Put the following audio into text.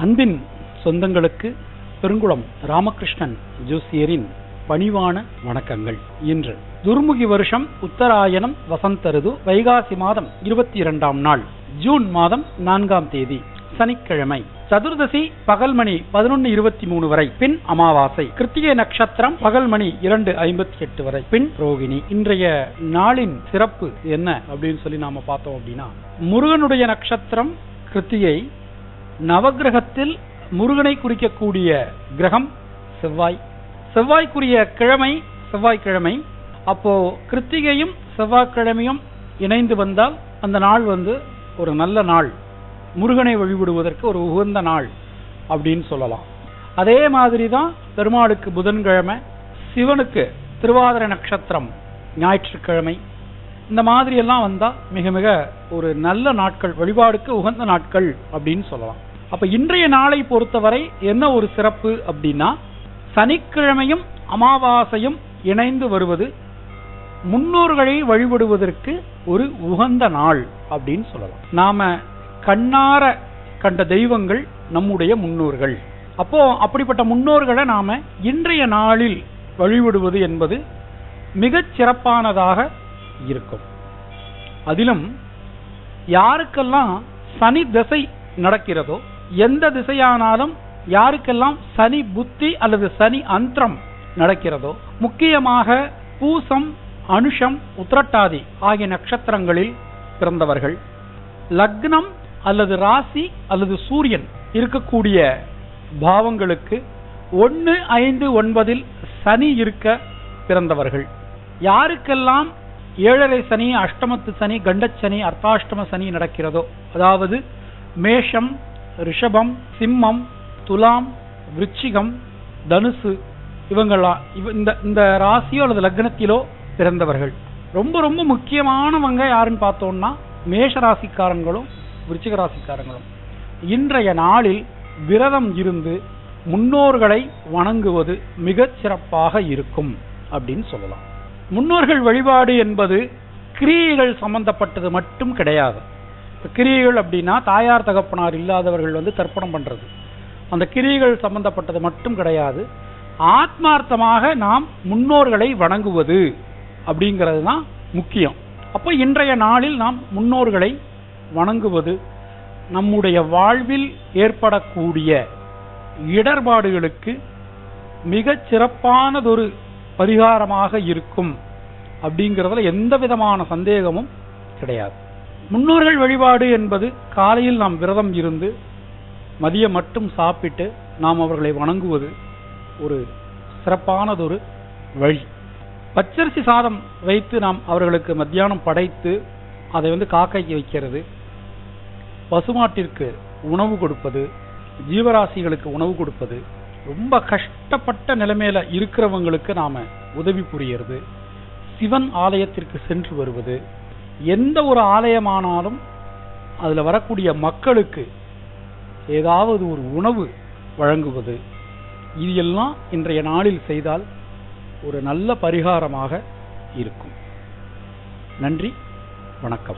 அன்பின் சொந்தங்களுக்கு பெருங்குளம் ராமகிருஷ்ணன் ஜோசியரின் பணிவான வணக்கங்கள். இன்று துர்முகி வருஷம் உத்தராயணம் வசந்தருது வைகாசி மாதம் இருபத்தி இரண்டாம் நாள். ஜூன் மாதம் நான்காம் தேதி சனிக்கிழமை. சதுர்தசி பகல் மணி பதினொன்னு இருபத்தி மூணு வரை பின் அமாவாசை. கிருத்திகை நட்சத்திரம் பகல் மணி இரண்டு ஐம்பத்தி எட்டு வரை பின் ரோகிணி. இன்றைய நாளின் சிறப்பு என்ன அப்படின்னு சொல்லி நாம பார்த்தோம் அப்படின்னா முருகனுடைய நட்சத்திரம் கிருத்திகை நவகிரகத்தில் முருகனை குறிக்கக்கூடிய கிரகம் செவ்வாய். செவ்வாய்க்குரிய கிழமை செவ்வாய்க்கிழமை. அப்போ கிருத்திகையும் செவ்வாய்க்கிழமையும் இணைந்து வந்தால் அந்த நாள் வந்து ஒரு நல்ல நாள். முருகனை வழிபடுவதற்கு ஒரு உகந்த நாள் அப்படின்னு சொல்லலாம். அதே மாதிரி தான் பெருமாளுக்கு புதன்கிழமை சிவனுக்கு திருவாதிர நட்சத்திரம் ஞாயிற்றுக்கிழமை. இந்த மாதிரியெல்லாம் வந்தால் மிக மிக ஒரு நல்ல நாட்கள் வழிபாடுக்கு உகந்த நாட்கள் அப்படின்னு சொல்லலாம். அப்ப இன்றைய நாளை பொறுத்தவரை என்ன ஒரு சிறப்பு அப்படின்னா சனிக்கிழமையும் அமாவாசையும் இணைந்து வருவது முன்னோர்களை வழிபடுவதற்கு ஒரு உகந்த நாள் அப்படின்னு சொல்லலாம். நாம கண்ணார கண்ட தெய்வங்கள் நம்முடைய முன்னோர்கள். அப்போ அப்படிப்பட்ட முன்னோர்களை நாம இன்றைய நாளில் வழிபடுவது என்பது மிகச் சிறப்பானதாக இருக்கும். அதிலும் யாருக்கெல்லாம் சனி திசை நடக்கிறதோ எந்த திசையானாலும் யாருக்கெல்லாம் சனி புத்தி அல்லது சனி அந்திரம் நடக்கிறதோ முக்கியமாக பூசம் அனுஷம் உத்திரட்டாதி ஆகிய நட்சத்திரங்களில் பிறந்தவர்கள் லக்னம் அல்லது ராசி அல்லது சூரியன் இருக்கக்கூடிய பாவங்களுக்கு ஒன்று ஐந்து ஒன்பதில் சனி இருக்க பிறந்தவர்கள். யாருக்கெல்லாம் ஏழரை சனி அஷ்டமத்து சனி கண்டச்சனி அர்த்தாஷ்டம சனி நடக்கிறதோ அதாவது மேஷம் ரிஷபம் சிம்மம் துலாம் விருச்சிகம் தனுசு இவங்களா இவ இந்த இந்த ராசியோ அல்லது லக்னத்திலோ பிறந்தவர்கள். ரொம்ப ரொம்ப முக்கியமானவங்க யாருன்னு பார்த்தோம்னா மேஷ ராசிக்காரங்களும் விருச்சிக ராசிக்காரங்களும் இன்றைய நாளில் விரதம் இருந்து முன்னோர்களை வணங்குவது மிகச் சிறப்பாக இருக்கும் அப்படின்னு சொல்லலாம். முன்னோர்கள் வழிபாடு என்பது கிரியைகள் சம்பந்தப்பட்டது மட்டும் கிடையாது. கிரியைகள் அப்படின்னா தாயார் தகப்பனார் இல்லாதவர்கள் வந்து தர்ப்பணம் பண்ணுறது அந்த கிரியைகள் சம்பந்தப்பட்டது மட்டும் கிடையாது. ஆத்மார்த்தமாக நாம் முன்னோர்களை வணங்குவது அப்படிங்கிறது தான் முக்கியம். அப்போ இன்றைய நாளில் நாம் முன்னோர்களை வணங்குவது நம்முடைய வாழ்வில் ஏற்படக்கூடிய இடர்பாடுகளுக்கு மிகச் சிறப்பானதொரு பரிகாரமாக இருக்கும் அப்படிங்கிறதுல எந்த விதமான சந்தேகமும் கிடையாது. முன்னோர்கள் வழிபாடு என்பது காலையில் நாம் விரதம் இருந்து மதியம் மட்டும் சாப்பிட்டு நாம் அவர்களை வணங்குவது ஒரு சிறப்பானதொரு வழி. பச்சரிசி சாதம் வைத்து நாம் அவர்களுக்கு மத்தியானம் படைத்து அதை வந்து காக்கைக்கு வைக்கிறது. பசுமாட்டிற்கு உணவு கொடுப்பது ஜீவராசிகளுக்கு உணவு கொடுப்பது ரொம்ப கஷ்டப்பட்ட நிலைமையில இருக்கிறவங்களுக்கு நாம் உதவி புரியறது. சிவன் ஆலயத்திற்கு சென்று வருவது எந்த ஒரு ஆலயமானாலும் அதில் வரக்கூடிய மக்களுக்கு ஏதாவது ஒரு உணவு வழங்குவது இது எல்லாம் இன்றைய நாளில் செய்தால் ஒரு நல்ல பரிகாரமாக இருக்கும். நன்றி வணக்கம்.